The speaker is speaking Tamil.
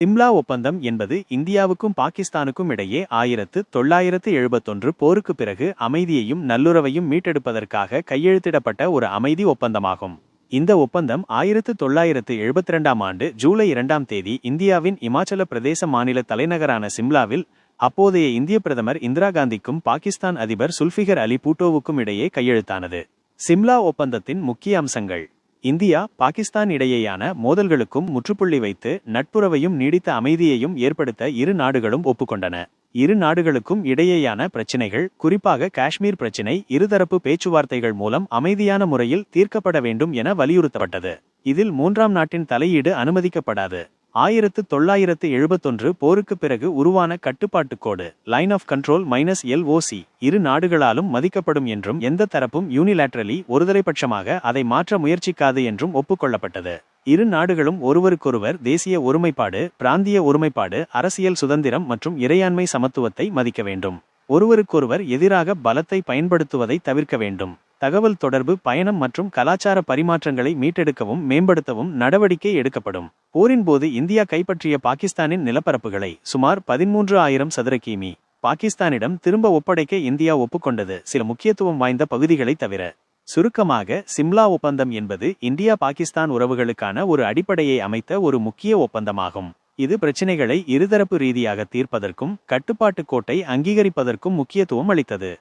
சிம்லா ஒப்பந்தம் என்பது இந்தியாவுக்கும் பாகிஸ்தானுக்கும் இடையே ஆயிரத்து தொள்ளாயிரத்து எழுபத்தொன்று போருக்கு பிறகு அமைதியையும் நல்லுறவையும் மீட்டெடுப்பதற்காக கையெழுத்திடப்பட்ட ஒரு அமைதி ஒப்பந்தமாகும். இந்த ஒப்பந்தம் ஆயிரத்து தொள்ளாயிரத்து எழுபத்திரண்டாம் ஆண்டு ஜூலை இரண்டாம் தேதி இந்தியாவின் இமாச்சல பிரதேச மாநில தலைநகரான சிம்லாவில் அப்போதைய இந்திய பிரதமர் இந்திரா காந்திக்கும் பாகிஸ்தான் அதிபர் சுல்ஃபிகர் அலி பூட்டோவுக்கும் இடையே கையெழுத்தானது. சிம்லா ஒப்பந்தத்தின் முக்கிய அம்சங்கள். இந்தியா பாகிஸ்தான் இடையேயான மோதல்களுக்கும் முற்றுப்புள்ளி வைத்து நட்புறவையும் நீடித்த அமைதியையும் ஏற்படுத்த இரு நாடுகளும் ஒப்புக்கொண்டன. இரு நாடுகளுக்கும் இடையேயான பிரச்சினைகள் குறிப்பாக காஷ்மீர் பிரச்சினை இருதரப்பு பேச்சுவார்த்தைகள் மூலம் அமைதியான முறையில் தீர்க்கப்பட வேண்டும் என வலியுறுத்தப்பட்டது. இதில் மூன்றாம் நாட்டின் தலையீடு அனுமதிக்கப்படாது. ஆயிரத்து தொள்ளாயிரத்து எழுபத்தொன்று போருக்குப் பிறகு உருவான கட்டுப்பாட்டு கோடு line of control minus LOC இரு நாடுகளாலும் மதிக்கப்படும் என்றும் எந்த தரப்பும் யூனிலேட்ரலி ஒருதலைபட்சமாக அதை மாற்ற முயற்சிக்காது என்றும் ஒப்புக்கொள்ளப்பட்டது. இரு நாடுகளும் ஒருவருக்கொருவர் தேசிய ஒருமைப்பாடு பிராந்திய ஒருமைப்பாடு அரசியல் சுதந்திரம் மற்றும் இறையாண்மை சமத்துவத்தை மதிக்க வேண்டும். ஒருவருக்கொருவர் எதிராக பலத்தை பயன்படுத்துவதை தவிர்க்க வேண்டும். தகவல் தொடர்பு பயணம் மற்றும் கலாச்சார பரிமாற்றங்களை மீட்டெடுக்கவும் மேம்படுத்தவும் நடவடிக்கை எடுக்கப்படும். போரின் போது இந்தியா கைப்பற்றிய பாகிஸ்தானின் நிலப்பரப்புகளை சுமார் பதிமூன்று ஆயிரம் சதுர கிமி பாகிஸ்தானிடம் திரும்ப ஒப்படைக்க இந்தியா ஒப்புக்கொண்டது சில முக்கியத்துவம் வாய்ந்த பகுதிகளை தவிர. சுருக்கமாக சிம்லா ஒப்பந்தம் என்பது இந்தியா பாகிஸ்தான் உறவுகளுக்கான ஒரு அடிப்படையை அமைத்த ஒரு முக்கிய ஒப்பந்தமாகும். இது பிரச்சினைகளை இருதரப்பு ரீதியாக தீர்ப்பதற்கும் கட்டுப்பாட்டுக் கோட்டை அங்கீகரிப்பதற்கும் முக்கியத்துவம் அளித்தது.